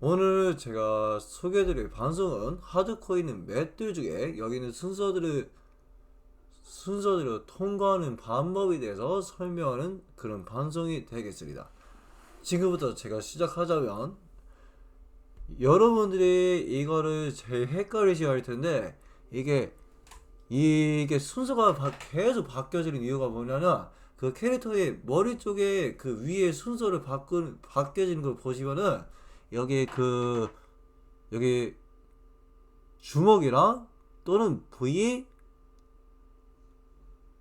오늘 제가 소개해드릴 방송은 하드코어 있는 맵들 중에 여기 있는 순서들을 순서대로 통과하는 방법에 대해서 설명하는 그런 방송이 되겠습니다. 지금부터 제가 시작하자면 여러분들이 이거를 제일 헷갈리셔야 할 텐데 이게 이게 순서가 바- 계속 바뀌어지는 이유가 뭐냐면 그 캐릭터의 머리 쪽에 그 위에 순서를 바꾸 바뀌어지는 걸 보시면은 여기 그 여기 주먹이랑 또는 V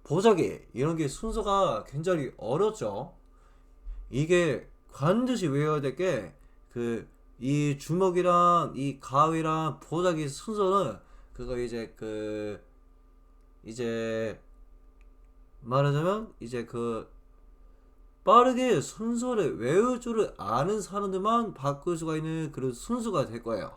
보자기 이런 게 순서가 굉장히 어렵죠. 이게 반드시 외워야 될 게 그 이 주먹이랑 이 가위랑 보자기 순서는 그거 이제 그 이제 말하자면 이제 그 빠르게 순서를 외울 줄을 아는 사람들만 바꿀 수가 있는 그런 순서가 될 거예요.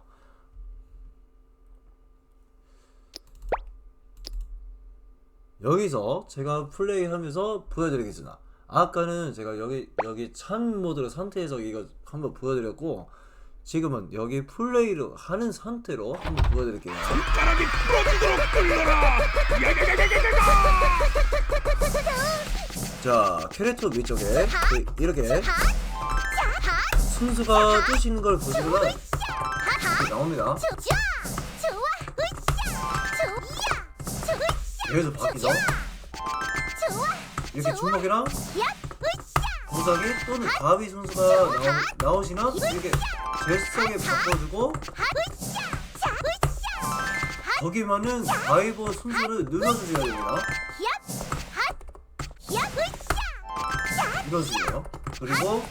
여기서 제가 플레이하면서 보여드리겠습니다. 아까는 제가 여기 여기 찬 모드 상태에서 이거 한번 보여드렸고 지금은 여기 플레이를 하는 상태로 한번 보여드릴게요. 바람이 부러지도록 끓여라 자 캐릭터 위쪽에 그- 이렇게 순수가 뜨시는 걸 보시면 이렇게 나옵니다. 여기서 바뀌죠. 이렇게 주먹이랑 보자기 또는 가위 순수가 나오, 나오 시면 이렇게 제스하게 바꿔주고 거기만은 가위보 순서를 눌러주셔야 됩니다. 이런 식이에요. 그리고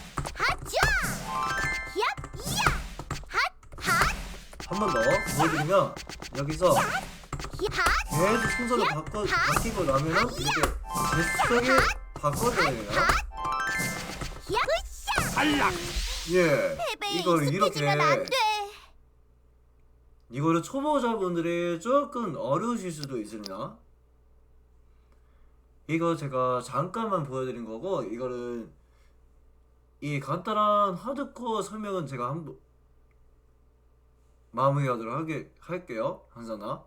한 번 더 보여드리면 여기서 핫 계속 순서를 바꿔, 바뀌고 나면은 이렇게 제스하게 바꿔줘야 돼요. 탈락 예, 이걸 이렇게 이거를 초보자분들이 조금 어려우실 수도 있습니다. 이거 제가 잠깐만 보여드린 거고 이거는 이 간단한 하드코어 설명은 제가 한번 마무리하도록 하게 할게요. 한사나